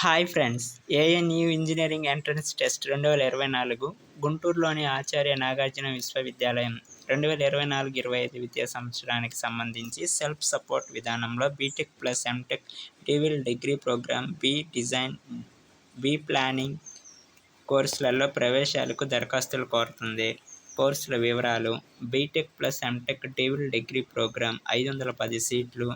Hi friends ANU engineering entrance test రెండు వేల ఇరవై నాలుగు గుంటూరులోని ఆచార్య నాగార్జున విశ్వవిద్యాలయం రెండు వేల ఇరవై నాలుగు ఇరవై ఐదు విద్యా సంవత్సరానికి సంబంధించి సెల్ఫ్ సపోర్ట్ విధానంలో B Tech plus M Tech dual degree program B design B planning కోర్సులలో ప్రవేశాలకు దరఖాస్తులు కోరుతుంది. కోర్సుల వివరాలు B Tech plus M Tech dual degree program ఐదు వందల పది సీట్లు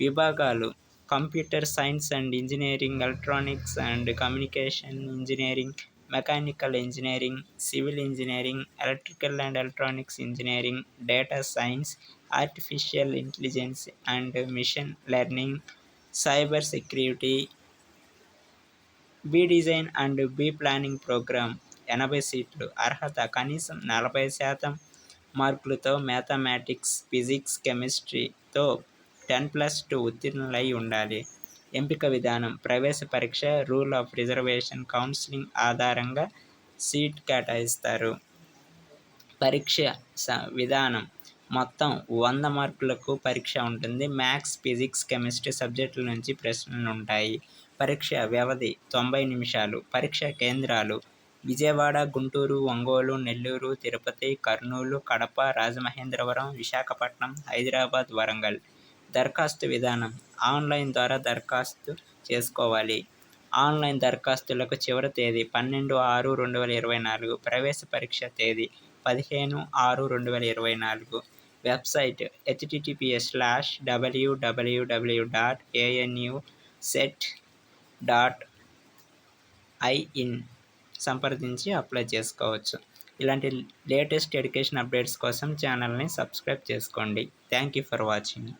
విభాగాలు computer science and engineering electronics and communication engineering mechanical engineering civil engineering electrical and electronics engineering data science artificial intelligence and machine learning cyber security B design and B planning program. ఎనభై సీట్లు. అర్హత కనీసం నలభై శాతం మార్కులతో mathematics physics కెమిస్ట్రీతో ten plus two ఉత్తీర్ణులై ఉండాలి. ఎంపిక విధానం ప్రవేశ పరీక్ష రూల్ ఆఫ్ రిజర్వేషన్ కౌన్సిలింగ్ ఆధారంగా సీట్ కేటాయిస్తారు. పరీక్ష స విధానం. మొత్తం వంద మార్కులకు పరీక్ష ఉంటుంది. మ్యాథ్స్ ఫిజిక్స్ కెమిస్ట్రీ సబ్జెక్టుల నుంచి ప్రశ్నలు ఉంటాయి. పరీక్ష వ్యవధి తొంభై నిమిషాలు. పరీక్ష కేంద్రాలు. విజయవాడ గుంటూరు ఒంగోలు నెల్లూరు తిరుపతి కర్నూలు కడప రాజమహేంద్రవరం విశాఖపట్నం హైదరాబాద్ వరంగల్. దరఖాస్తు విధానం. ఆన్లైన్ ద్వారా దరఖాస్తు చేసుకోవాలి. ఆన్లైన్ దరఖాస్తులకు చివరి తేదీ పన్నెండు ఆరు రెండు వేల ఇరవై నాలుగు ప్రవేశ పరీక్ష తేదీ పదిహేను ఆరు రెండు వేల ఇరవై నాలుగు. Website HTTPS slash WWW dot ANU CET dot in సంప్రదించి అప్లై చేసుకోవచ్చు. ఇలాంటి లేటెస్ట్ ఎడ్యుకేషన్ అప్డేట్స్ కోసం ఛానల్ని సబ్స్క్రైబ్ చేసుకోండి. Thank you for watching.